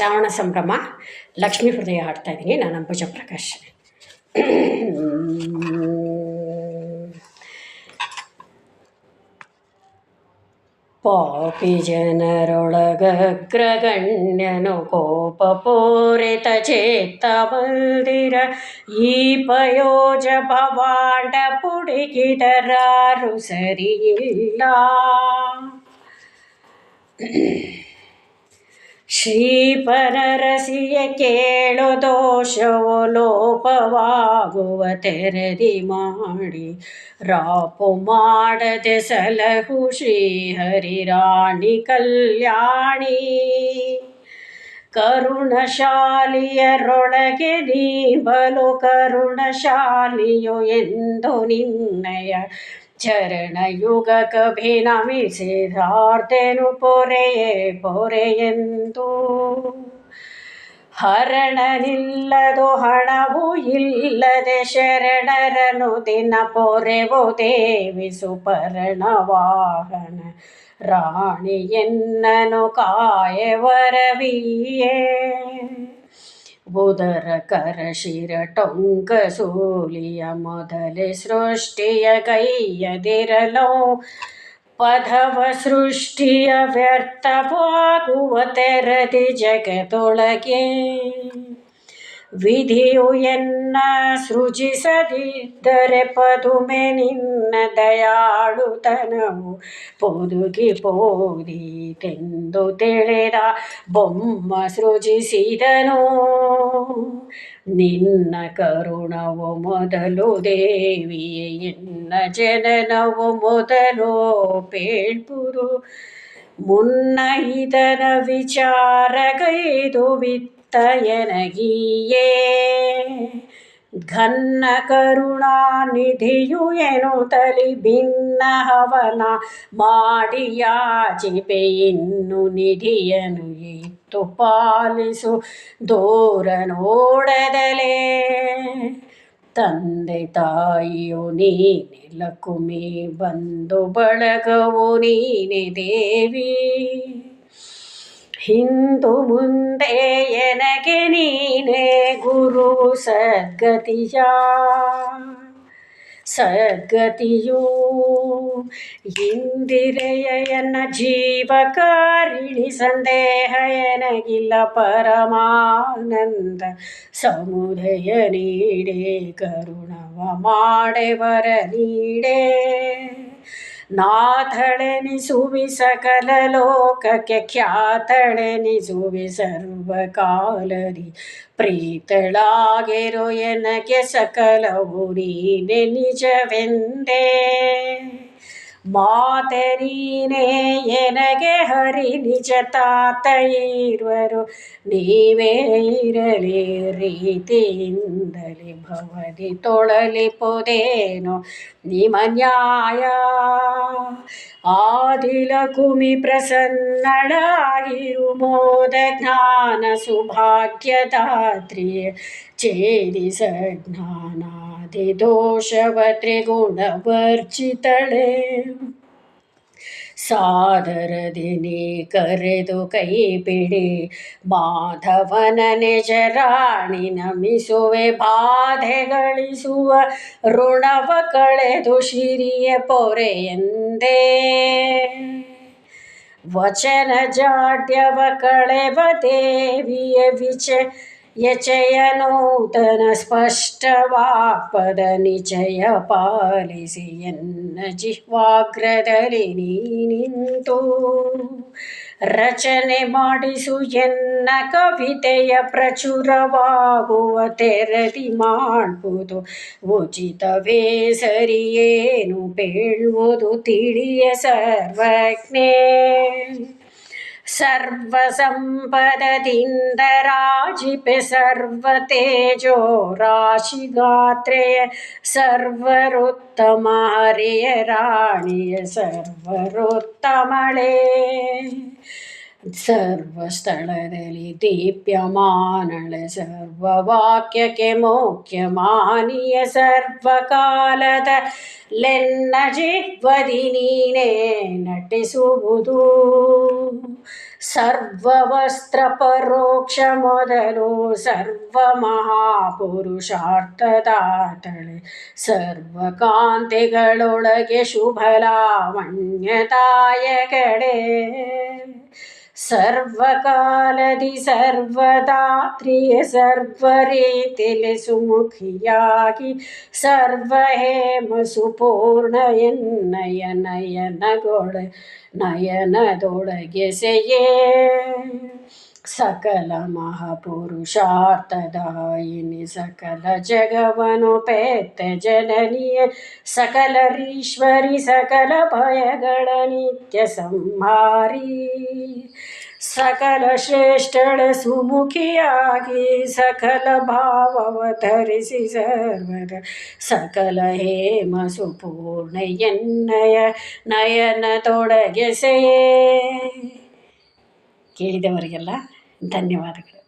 ಶ್ರಾವಣ ಸಂಭ್ರಮ, ಲಕ್ಷ್ಮೀ ಹೃದಯ ಹಾಡ್ತಾ ಇದ್ದೀನಿ ನಾನು ಅಂಬುಜ ಪ್ರಕಾಶ್. ಪಾಪಿ ಜನರೊಳಗಗ್ರಗಣ್ಯನು ಕೋಪ ಪೂರಿತ ಚೇತ ಮಂದಿರ ಈ ಪಯೋಜ ಭವಾಂಡ ಸರಿ ಸರಿಯಿಲ್ಲ. ಶ್ರೀಪರರಸಿಯ ಕೇಳು ದೋಷವು ಲೋಪವಾಗುವ ತೆರದಿ ಮಾಡಿ. ರಾಪು ಮಾಡದೆ ಸಲಹು ಶ್ರೀಹರಿರಾಣಿ ಕಲ್ಯಾಣಿ. ಕರುಣಶಾಲಿಯರೊಳಗೆ ನೀ ಬಲು ಕರುಣಶಾಲಿಯು ಎಂದು ನಿನ್ನಯ ಚರಣಯುಗ ಕಭಿ ನಮಿಸಿದಾರ್ತೆನು ಪೊರೆಯೇ ಪೊರೆಯೆಂದು ಹರಣನಿಲ್ಲದು ಹಣವು ಇಲ್ಲದೆ ಶರಣರನು ದಿನ ಪೊರೆವು ದೇವಿ ಸುಪರ್ಣವಾಹನ ರಾಣಿಯನ್ನನು ಕಾಯವರವಿಯೇ ಬುಧರ ಕರಶಿರ ಟೊಂಕ ಸೂಲಿಯ ಮೊದಲೇ ಸೃಷ್ಟಿಯ ಕೈಯದಿರಲೋ ಪದವ ಸೃಷ್ಟಿಯ ವ್ಯರ್ಥವಾಗುವ ತೆರದಿ ಜಗದೊಳಗೆ ವಿಧಿಯು ಎನ್ನ ಸೃಜಿಸದಿದ್ದರೆ ಪದುಮೆ ನಿನ್ನ ದಯಾಳುತನವು ಪೊದುಗಿ ಪೋದೀತೆಂದು ತಿಳಿದ ಬೊಮ್ಮ ಸೃಜಿಸಿದನು. ನಿನ್ನ ಕರುಣವು ಮೊದಲು ದೇವಿಯೇ, ಎನ್ನ ಜನನವು ಮೊದಲು ಪೇಳ್ಪುರು. ಮುನ್ನ ಇದರ ವಿಚಾರಗೈದು ವಿತ್ತಯನಗಿಯೇ ಘನ್ನ ಕರುಣಾನಿಧಿಯು ತಲಿ ಭಿನ್ನ ಹವನ ಮಾಡಿಯಾಚಿಪೆ ಇನ್ನು ನಿಧಿಯನು ಇತ್ತು ಪಾಲಿಸು ದೂರ ನೋಡದಲೇ ತಂದೆ ತಾಯಿಯು ನೀನೆ ಲಕುಮಿ ಬಂಧು ಬಳಗವು ನೀನೆ ದೇವಿ. ಹಿಂದು ಮುಂದೆ ಎನಗೆ ನೀನೇ ಗುರು ಸದ್ಗತಿಯ? ಸದ್ಗತಿಯು ಇಂದಿರೆಯನ ಜೀವಕಾರಿಣಿ ಸಂದೇಹ ಎನಗಿಲ್ಲ ಪರಮಾನಂದ ಸಮುದಯ ನೀಡೆ, ಕರುಣವ ಮಾಡೆವರ ನೀಡೆ. ನಾಥಳೆನಿಸುವಿ ಸಕಲ ಲೋಕಕ್ಕೆ ಖ್ಯಾತಳೆನಿಸುವಿ ಸರ್ವಕಾಲರಿ ಪ್ರೀತಳಾಗಿರು ಎನಗೆ ಸಕಲವು ನೀನೆ ನಿಜವೆಂದೇ? ಮಾತೆ ನೀನೇ ಎನಗೆ ಹರಿ ನಿಜ ತಾತ ಇರುವರು ನೀವೇ ಇರಲಿ ರೀತಿಯಿಂದಲೇ ಭವದಿ ತೊಳಲಿ ಪೊದೇನು ನಿಮ ನ್ಯಾಯ. ಆದಿಲ ಕುಮಿ ಪ್ರಸನ್ನಳಾಗಿರು, ಮೋದ ಜ್ಞಾನ ಸುಭಾಗ್ಯದಾತ್ರಿಯ, ಛೇದಿಸ ಜ್ಞಾನಾದಿ ದೋಷವ ತ್ರಿಗುಣವರ್ಜಿತಳೆ ಸಾದರದಿ ನೀ ಕರೆದು ಕೈ ಬಿಡಿ ಮಾಧವನ ನಿಜ ರಾಣಿ ನಮಿಸುವೆ ಬಾಧೆ ಗಳಿಸುವ ಋಣವ ಕಳೆದು ಶಿರಿಯ ಪೊರೆಯೆಂದೇ ವಚನ ಜಾಡ್ಯವ ಕಳೆವ ದೇವಿಯ ವಿಚ ಯಚಯ ನೂತನ ಸ್ಪಷ್ಟವಾಕ್ಪದ ನಿಚಯ ಪಾಲಿಸಿ ಎನ್ನ ಜಿಹ್ವಾಗ್ರದಲ್ಲಿ ನಿಂತು. ರಚನೆ ಮಾಡಿಸು ಎನ್ನ ಕವಿತೆಯ ಪ್ರಚುರವಾಗುವ ತೆರದಿ ಮಾಡುವುದು ಉಚಿತವೇ ಸರಿಯೇನು ಬೇಳುವುದು ತಿಳಿಯ ಸರ್ವಜ್ಞೆ. सर्वसम्पददिन्दराजिपे सर्वतेजो राशिगात्रे सर्वरुत्तम हरिय सर्वरुत्तमळे। ಸರ್ವಸ್ಥಳದಲ್ಲಿ ದೀಪ್ಯಮಾನಳೆ ಮಾನಿಯ ಸರ್ವಕಾಲದ ಲೆನ್ನ ಜಿಹ್ವದಿ ನೀನೇ ನಟಿಸುವುದು. ಸರ್ವವಸ್ತ್ರ ಪರೋಕ್ಷ ಮೊದಲು ಸರ್ವ ಮಹಾಪುರುಷಾರ್ಥದಾತಳೆ ಸರ್ವಕಾಂತಿಗಳೊಳಗೆ ಶುಭ ಲಾವಣ್ಯತಾಯ ಕಡೆ ಸರ್ವಕಾಲದಿ ಸರ್ವದಾತ್ರಿಯ ಸರ್ವ ರೀತಿಲಿ ಸುಮುಖಿಯಾಗಿ ಸರ್ವ ಹೇಮ ಸುಪೂರ್ಣ ಎನ್ನಯ ನಯನಗೊಳ ನಯನದೊಳಗೆ ಸೆಯೇ. ಸಕಲ ಮಹಾಪುರುಷಾರ್ಥದಾಯಿನಿ ಸಕಲ ಜಗವನು ಪೇತ ಜನನಿಯ. ಸಕಲರೀಶ್ವರಿ ಸಕಲ ಭಯಗಳ ನಿತ್ಯ ಸಂಹಾರಿ. ಸಕಲ ಶ್ರೇಷ್ಠಳ ಸುಮುಖಿಯಾಗಿ ಸಕಲ ಭಾವವ ಧರಿಸಿ ಸರ್ವದ ಸಕಲ ಹೇಮ ಸುಪೂರ್ಣ ಎನ್ನಯ ನಯನ ತೊಡಗೆಸೆಯೇ. ಕೇಳಿದವರಿಗೆಲ್ಲ ಧನ್ಯವಾದಗಳು.